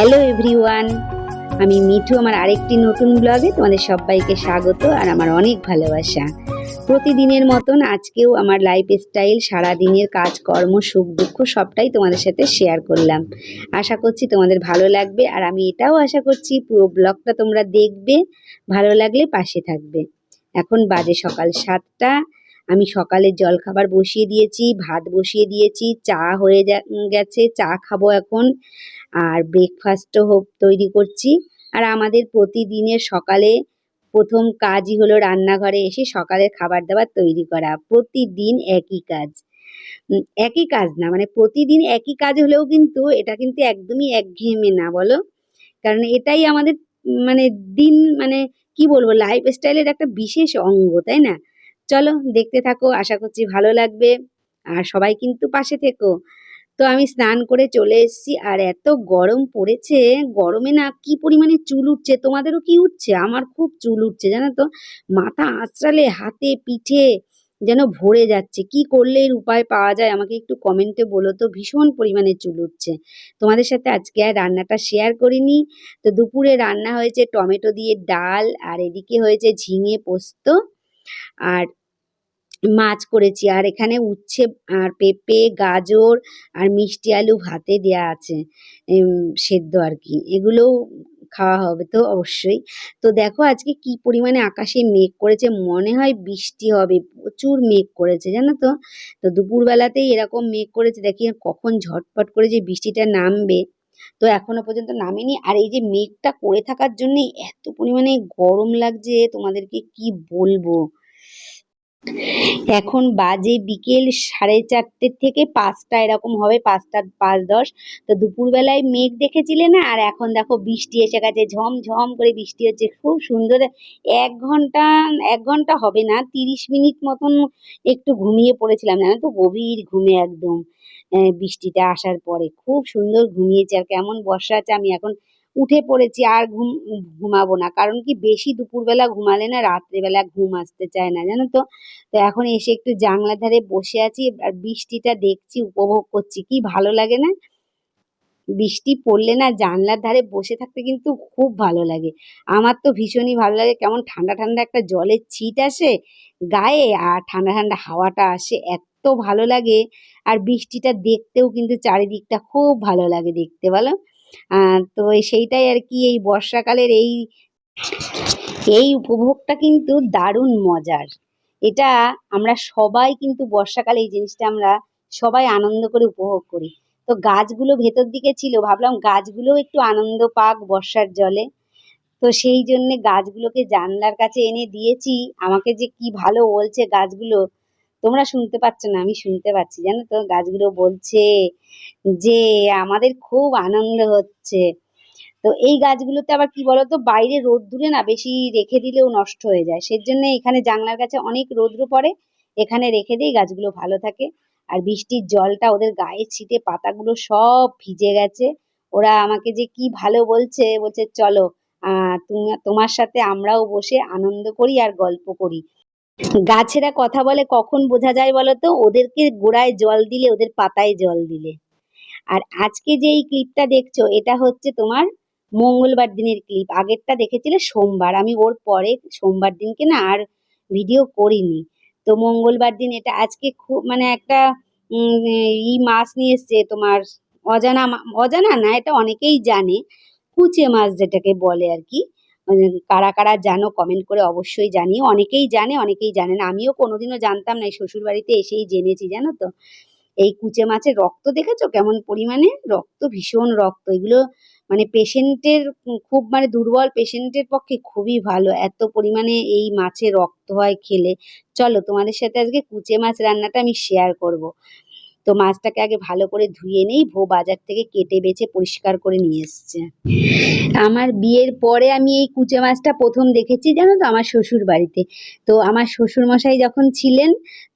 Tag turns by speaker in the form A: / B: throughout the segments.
A: Hello everyone আমি মিঠু, আমার আরেকটি নতুন ব্লগে তোমাদের সবাইকে স্বাগত আর আমার অনেক ভালোবাসা। প্রতিদিনের মতন আজকেও আমার লাইফ স্টাইল সারাদিনের কাজকর্ম, সুখ দুঃখ সবটাই তোমাদের সাথে শেয়ার করলাম। আশা করছি তোমাদের ভালো লাগবে আর আমি এটাও আশা করছি পুরো ব্লগটা তোমরা দেখবে, ভালো লাগলে পাশে থাকবে। এখন বাজে সকাল সাতটা। আমি সকালে জলখাবার বসিয়ে দিয়েছি, ভাত বসিয়ে দিয়েছি, চা হয়ে গেছে, চা খাব এখন। আর ব্রেকফাস্টও হোক তৈরি করছি। আর আমাদের প্রতিদিনের সকালে প্রথম কাজই হলো রান্নাঘরে এসে সকালের খাবার দাবার তৈরি করা। প্রতিদিন একই কাজ। একই কাজ না মানে প্রতিদিন একই কাজ হলেও কিন্তু এটা কিন্তু একদমই একঘেয়েমে না, বলো? কারণ এটাই আমাদের মানে দিন মানে কি বলব লাইফ স্টাইলের একটা বিশেষ অঙ্গ, তাই না? চলো দেখতে থাকো, আশা করছি ভালো লাগবে। আর সবাই কিন্তু পাশে থেকো। তো আমি স্নান করে চলে এসেছি, আর এত গরম পড়েছে, গরমে না কি পরিমাণে চুল উঠছে, তোমাদেরও কি উঠছে? আমার খুব চুল উঠছে, জানো তো? মাথা আঁচড়ালে, হাতে পিঠে যেন ভরে যাচ্ছে। কি করলে এর উপায় পাওয়া যায়? আমাকে একটু কমেন্টে বলো তো, ভীষণ পরিমাণে চুল উঠছে। তোমাদের সাথে আজকে আর রান্নাটা শেয়ার করিনি। তো দুপুরে রান্না হয়েছে টমেটো দিয়ে ডাল, আর এদিকে হয়েছে ঝিঙে পোস্ত। আর মাছ করেছি। আর এখানে উচ্ছে, আর পেঁপে, গাজর, আর মিষ্টি আলু ভাতে দেয়া আছে সেদ্ধ আর কি। এগুলোও খাওয়া হবে তো অবশ্যই। তো দেখো আজকে কি পরিমাণে আকাশে মেঘ করেছে, মনে হয় বৃষ্টি হবে, প্রচুর মেঘ করেছে, জানো তো? তো দুপুরবেলাতেই এরকম মেঘ করেছে, দেখি কখন ঝটপট করে যে বৃষ্টিটা নামবে। তো এখনও পর্যন্ত নামেনি। আর এই যে মেঘটা করে থাকার জন্যে এত পরিমাণে গরম লাগছে, তোমাদেরকে কি বলব? এখন বাজে বিকেল সাড়ে চারটে থেকে পাঁচটা এরকম হবে পাঁচটা পাঁচ দশ। তো দুপুরবেলায় মেঘ দেখেছিলে না? আর এখন দেখো বৃষ্টি এসে গেছে, ঝমঝম করে বৃষ্টি হচ্ছে। খুব সুন্দর। এক ঘণ্টা এক ঘণ্টা হবে না, তিরিশ মিনিট মতন একটু ঘুমিয়ে পড়েছিলাম, জানো তো? গভীর ঘুমে একদম বৃষ্টিটা আসার পরে। খুব সুন্দর ঘুমিয়েছি আর কেমন বর্ষা আছে। আমি এখন উঠে পড়েছি, আর ঘুম, ঘুমাবো না। কারণ কি, বেশি দুপুরবেলা ঘুমালে না, রাত্রেবেলা ঘুম আসতে চায় না, জানো তো? তো এখন এসে একটু জানলার ধারে বসে আছি, আর বৃষ্টিটা দেখছি, উপভোগ করছি। কি ভালো লাগে না? বৃষ্টি পড়লে না, জানলার ধারে বসে থাকতে কিন্তু খুব ভালো লাগে। আমার তো ভীষণই ভালো লাগে, কেমন ঠান্ডা ঠান্ডা একটা জলের ছিট আসে গায়ে, আর ঠান্ডা ঠান্ডা হাওয়াটা আসে, এত ভালো লাগে। আর বৃষ্টিটা দেখতেও কিন্তু চারিদিকটা খুব ভালো লাগে দেখতে, বলো? তো সেইটাই আর কি এই বর্ষাকালের এই এই উপভোগটা কিন্তু দারুণ মজার। এটা আমরা সবাই কিন্তু বর্ষাকালে এই জিনিসটা আমরা সবাই আনন্দ করে উপভোগ করি। তো গাছগুলো ভেতর দিকে ছিল, ভাবলাম গাছগুলোও একটু আনন্দ পাক বর্ষার জলে। তো সেই জন্যে গাছগুলোকে জানলার কাছে এনে দিয়েছি। আমাকে যে কি ভালো বলছে গাছগুলো তোমরা শুনতে পাচ্ছ না, আমি শুনতে পাচ্ছি। জানো তো, গাছগুলো বলছে যে আমাদের খুব আনন্দ হচ্ছে। তো এই গাছগুলোতে আবার কি বলতো, বাইরে রোদ্দুরে না বেশি রেখে দিলেও নষ্ট হয়ে যায়। সেজন্য এখানে জানলার কাছে অনেক রোদ্রু পড়ে, এখানে রেখে দিই গাছগুলো ভালো থাকে। আর বৃষ্টির জলটা ওদের গায়ে ছিটে পাতাগুলো সব ভিজে গেছে। ওরা আমাকে যে কি ভালো বলছে বলছে, চলো, আহ, তুমি, তোমার সাথে আমরাও বসে আনন্দ করি আর গল্প করি। গাছেরা কথা বলে কখন বোঝা যায় বলতো? ওদেরকে গোড়ায় জল দিলে, ওদের পাতায় জল দিলে। আর আজকে যে এই ক্লিপটা দেখছ, এটা হচ্ছে তোমার মঙ্গলবার দিনের ক্লিপ। আগেরটা দেখেছিলে সোমবার। আমি ওর পরে সোমবার দিনকে না আর ভিডিও করিনি। তো মঙ্গলবার দিন এটা আজকে খুব মানে একটা ই মাছ নিয়ে এসছে তোমার অজানা অজানা না, এটা অনেকেই জানে। কুচে মাছ যেটাকে বলে আর কি। কারা কারা জানো কমেন্ট করে অবশ্যই জানিও। অনেকেই জানে অনেকেই জানে না। আমিও কোনোদিনও জানতাম না, এই শ্বশুর বাড়িতে এসেই জেনেছি, জানো তো। এই কুচে মাছের রক্ত দেখেছ কেমন পরিমাণে? রক্ত ভীষণ রক্ত। এগুলো মানে পেশেন্টের খুব মানে দুর্বল পেশেন্টের পক্ষে খুবই ভালো। এত পরিমাণে এই মাছের রক্ত হয় খেলে। চলো তোমাদের সাথে আজকে কুচে মাছ রান্নাটা আমি শেয়ার করব। তো মাছটাকে আগে ভালো করে ধুয়ে নেই, ভো বাজার থেকে কেটে বেছে পরিষ্কার করে নিয়ে এসছে। আমার বিয়ের পরে আমি এই কুচে মাছটা প্রথম দেখেছি, জানো তো, আমার শ্বশুর বাড়িতে। তো আমার শ্বশুর মশাই যখন ছিলেন,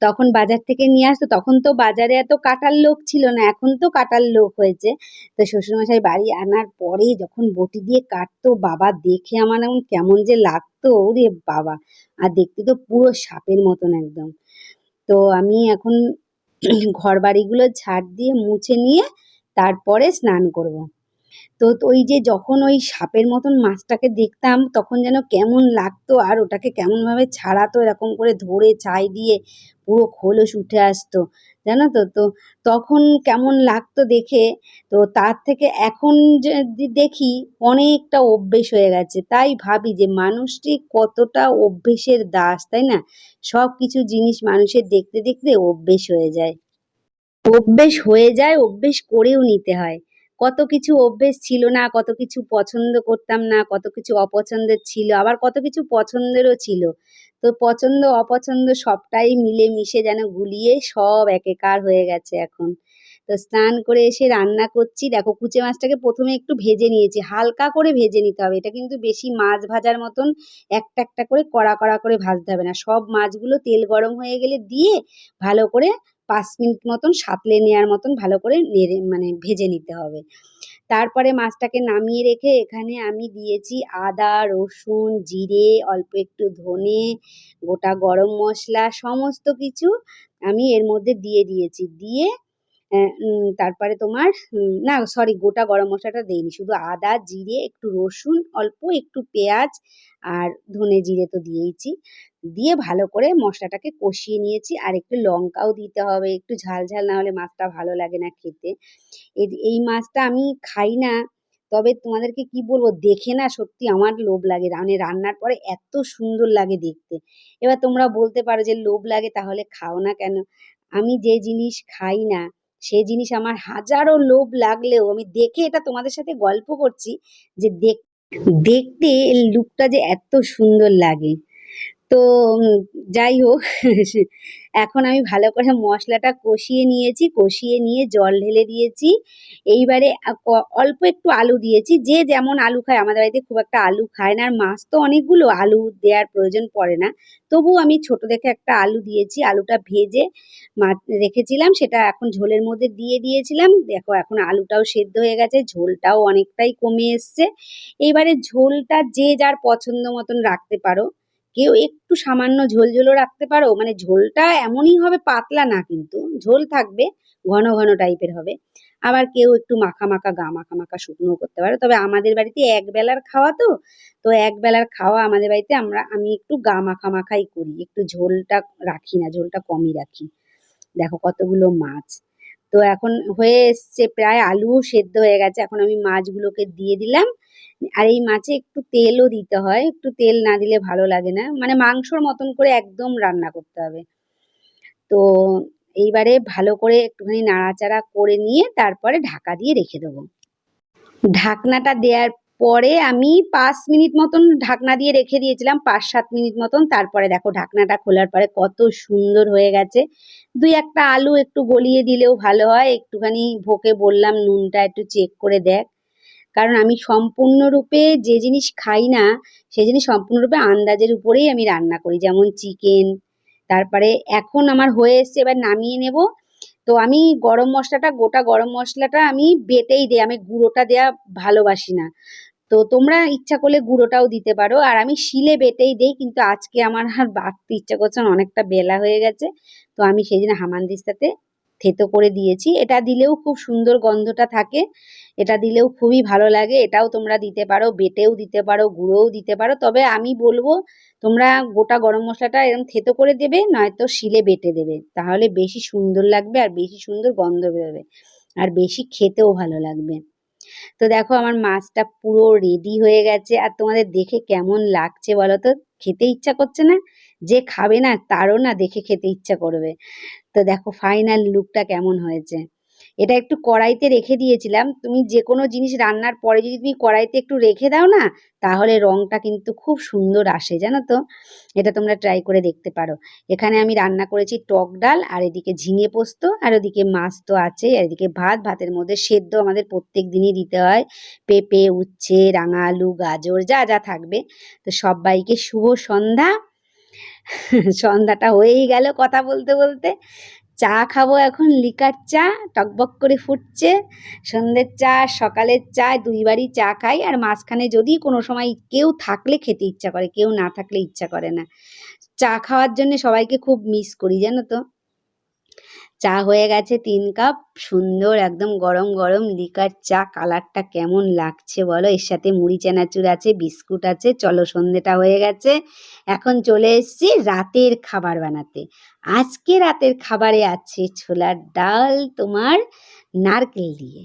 A: তখন বাজার থেকে নিয়ে আসতো, তখন তো বাজারে এত কাটার লোক ছিল না, এখন তো কাটার লোক হয়েছে। তো শ্বশুরমশাই বাড়ি আনার পরে যখন বটি দিয়ে কাটতো, বাবা দেখে আমার এমন কেমন যে লাগতো, ওরে বাবা। আর দেখতে তো পুরো সাপের মতন একদম। তো আমি এখন ঘর বাড়িগুলো ঝাড় দিয়ে মুছে নিয়ে তারপরে স্নান করব। তো ওই যে যখন ওই সাপের মতন মাছটাকে দেখতাম, তখন যেন কেমন লাগতো আর ওটাকে কেমনভাবে ছাড়াতো, এরকম করে ধরে ছাই দিয়ে পুরো খোলস উঠে আসতো, জানো তো? তো তখন কেমন লাগতো দেখে। তো তার থেকে এখন দেখি, অনেকটা অভ্যেস হয়ে গেছে। তাই ভাবি যে মানুষটি কতটা অভ্যেসের দাস, তাই না? সব কিছু জিনিস মানুষের দেখতে দেখতে অভ্যেস হয়ে যায়। অভ্যেস হয়ে যায়, অভ্যেস করেও নিতে হয়। কত কিছু অভ্যেস ছিল না, কত কিছু পছন্দ করতাম না, কত কিছু অপছন্দের ছিল, আবার কত কিছু পছন্দেরও ছিল। তো পছন্দ, অপছন্দ সবটাই মিলে মিশে যেন গুলিয়ে সব একেকার হয়ে গেছে এখন। তো স্নান করে এসে রান্না করছি। দেখো কুচে মাছটাকে প্রথমে একটু ভেজে নিয়েছি, হালকা করে ভেজে নিতে হবে। এটা কিন্তু বেশি মাছ ভাজার মতন একটা একটা করে কড়া কড়া করে ভাজতে হবে না। সব মাছগুলো তেল গরম হয়ে গেলে দিয়ে ভালো করে পাঁচ মিনিট মতন সাঁতলে নেওয়ার মতন ভালো করে নেড়ে মানে ভেজে নিতে হবে। তারপরে মাছটাকে নামিয়ে রেখে এখানে আমি দিয়েছি আদা, রসুন, জিরে, অল্প একটু ধনে, গোটা গরম মশলা, সমস্ত কিছু আমি এর মধ্যে দিয়ে দিয়েছি। দিয়ে তারপরে তোমার না সরি গোটা গরম মশলাটা দেইনি। শুধু আদা, জিরে, একটু রসুন, অল্প একটু পেঁয়াজ আর ধনে জিরে তো দিয়েইছি। দিয়ে ভালো করে মশলাটাকে কষিয়ে নিয়েছি। আর একটু লঙ্কাও দিতে হবে। একটু ঝাল ঝাল না হলে মাছটা ভালো লাগে না খেতে। এই মাছটা আমি খাই না। তবে তোমাদেরকে কি বলব? দেখে না সত্যি আমার লোভ লাগে। মানে রান্নার পরে এত সুন্দর লাগে দেখতে। এবার তোমরা বলতে পারো যে লোভ লাগে, তাহলে খাও না কেন? আমি যে জিনিস খাই না সে জিনিস আমার হাজারো লোভ লাগলেও আমি দেখে এটা তোমাদের সাথে গল্প করছি যে দেখ, দেখতে লুকটা যে এত সুন্দর লাগে। তো যাই হোক, এখন আমি ভালো করে মশলাটা কষিয়ে নিয়েছি, কষিয়ে নিয়ে জল ঢেলে দিয়েছি। এইবারে অল্প একটু আলু দিয়েছি, যে যেমন আলু খায়, আমাদের বাড়িতে খুব একটা আলু খায় না। আর মাছ তো অনেকগুলো, আলু দেওয়ার প্রয়োজন পড়ে না। তবু আমি ছোট দেখে একটা আলু দিয়েছি, আলুটা ভেজে রেখেছিলাম, সেটা এখন ঝোলের মধ্যে দিয়ে দিয়েছিলাম। দেখো, এখন আলুটাও সেদ্ধ হয়ে গেছে, ঝোলটাও অনেকটাই কমে এসছে। এইবারে ঝোলটা যে যার পছন্দ মতন রাখতে পারো। কেউ একটু সামান্য ঝোল ঝোলও রাখতে পারো। মানে ঝোলটা এমনই হবে, পাতলা না কিন্তু। ঝোল থাকবে, ঘন ঘন টাইপের হবে। আবার কেউ একটু মাখা মাখা, গা মাখা মাখা শুকনোও করতে পারো। তবে আমাদের বাড়িতে এক বেলার খাওয়া তো। তো এক বেলার খাওয়া আমাদের বাড়িতে আমরা, আমি একটু গা মাখা মাখাই করি। একটু ঝোলটা রাখি না, ঝোলটা কমই রাখি। দেখো কতগুলো মাছ। তো এখন হয়ে এসছে, প্রায় আলুও সেদ্ধ হয়ে গেছে। এখন আমি মাছগুলোকে দিয়ে দিলাম। আর এই মাছে একটু তেলও দিতে হয়। একটু তেল না দিলে ভালো লাগে না। মানে মাংসর মতন করে একদম রান্না করতে হবে। তো এইবারে ভালো করে একটুখানি নাড়াচাড়া করে নিয়ে তারপরে ঢাকা দিয়ে রেখে দেবো। ঢাকনাটা দেওয়ার পরে আমি পাঁচ মিনিট মতন ঢাকনা দিয়ে রেখে দিয়েছিলাম, পাঁচ সাত মিনিট মতন। তারপরে দেখো ঢাকনাটা খোলার পরে কত সুন্দর হয়ে গেছে। দুই একটা আলু একটু গলিয়ে দিলেও ভালো হয়। একটুখানি ভোকে বললাম, নুনটা একটু চেক করে দেখ। কারণ আমি সম্পূর্ণরূপে যে জিনিস খাই না সে জিনিস সম্পূর্ণরূপে আন্দাজের উপরেই আমি রান্না করি। যেমন চিকেন, তারপরে এখন আমার হয়ে এসছে, এবার নামিয়ে নেব। তো আমি গরম মশলাটা, গোটা গরম মশলাটা আমি বেটেই দিই। আমি গুঁড়োটা দেয়া ভালোবাসি না। তো তোমরা ইচ্ছা করলে গুঁড়োটাও দিতে পারো। আর আমি শিলে বেটেই দেই, কিন্তু আজকে আমার আর বাটতে ইচ্ছা করছে অনেকটা বেলা হয়ে গেছে। তো আমি সেই জন্য হামানদিস্তাতে থেতো করে দিয়েছি। এটা দিলেও খুব সুন্দর গন্ধটা থাকে, এটা দিলেও খুবই ভালো লাগে। এটাও তোমরা দিতে পারো, বেটেও দিতে পারো, গুঁড়োও দিতে পারো। তবে আমি বলব, তোমরা গোটা গরম মশলাটা এরকম থেতো করে দেবে, নয়তো শিলে বেটে দেবে। তাহলে বেশি সুন্দর লাগবে আর বেশি সুন্দর গন্ধ বেরোবে। আর বেশি খেতেও ভালো লাগবে। তো দেখো আমার মাছটা পুরো রেডি হয়ে গেছে। আর তোমাদের দেখে কেমন লাগছে বলো তো? খেতে ইচ্ছা করছে না? যে খাবে না, তারও না দেখে খেতে ইচ্ছা করবে। তো দেখো ফাইনাল লুকটা কেমন হয়েছে। এটা একটু কড়াইতে রেখে দিয়েছিলাম। তুমি যে কোনো জিনিস রান্নার পরে যদি তুমি কড়াইতে একটু রেখে দাও না, তাহলে রংটা কিন্তু খুব সুন্দর আসে, জানো তো? এটা তোমরা ট্রাই করে দেখতে পারো। এখানে আমি রান্না করেছি টক ডাল, আর এদিকে ঝিঙে পোস্ত, আর ওদিকে মাছ তো আছে, আর এদিকে ভাত। ভাতের মধ্যে সেদ্ধ আমাদের প্রত্যেক দিনই দিতে হয়। পেঁপে, উচ্ছে, রাঙা আলু, গাজর, যা যা থাকবে। তো সবাইকে শুভ সন্ধ্যা। সন্ধ্যাটা হয়েই গেল কথা বলতে বলতে। চা খাব এখন, লিকার চা, টকবক করে ফুটছে। সন্ধ্যের চা, সকালের চা দুইবারই চা খাই। আর মাঝখানে যদি কোনো সময় কেউ থাকলে খেতে ইচ্ছা করে, কেউ না থাকলে ইচ্ছা করে না। চা খাওয়ার জন্য সবাইকে খুব মিস করি, জানো তো? চা হয়ে গেছে তিন কাপ। সুন্দর, একদম গরম গরম লিকার চা। কালারটা কেমন লাগছে বলো? এর সাথে মুড়ি, চানাচুর আছে, বিস্কুট আছে। চলো, সন্ধেটা হয়ে গেছে। এখন চলে এসছি রাতের খাবার বানাতে। আজকে রাতের খাবারে আছে ছোলার ডাল তোমার নারকেল দিয়ে।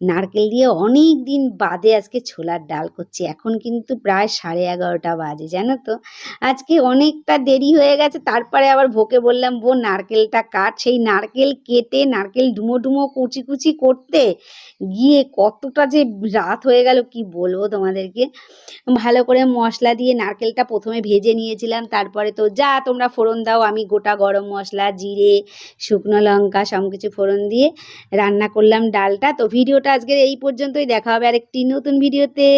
A: নারকেল দিয়ে অনেক দিন বাদে আজকে ছোলার ডাল করছি। এখন কিন্তু প্রায় সাড়ে এগারোটা বাজে, জানো তো? আজকে অনেকটা দেরি হয়ে গেছে, তারপরে আবার ভোকে বললাম বো নারকেলটা কাট। সেই নারকেল কেটে, নারকেল ডুমো ডুমো, কুচি কুচি করতে গিয়ে কতটা যে রাত হয়ে গেল, কি বলব তোমাদেরকে? ভালো করে মশলা দিয়ে নারকেলটা প্রথমে ভেজে নিয়েছিলাম, তারপরে তো যা তোমরা ফোড়ন দাও, আমি গোটা গরম মশলা, জিরে, শুকনো লঙ্কা সব কিছু ফোড়ন দিয়ে রান্না করলাম ডালটা। তো ভিডিওটা আজকের এই পর্যন্তই দেখা হবে আরেকটি নতুন ভিডিওতে।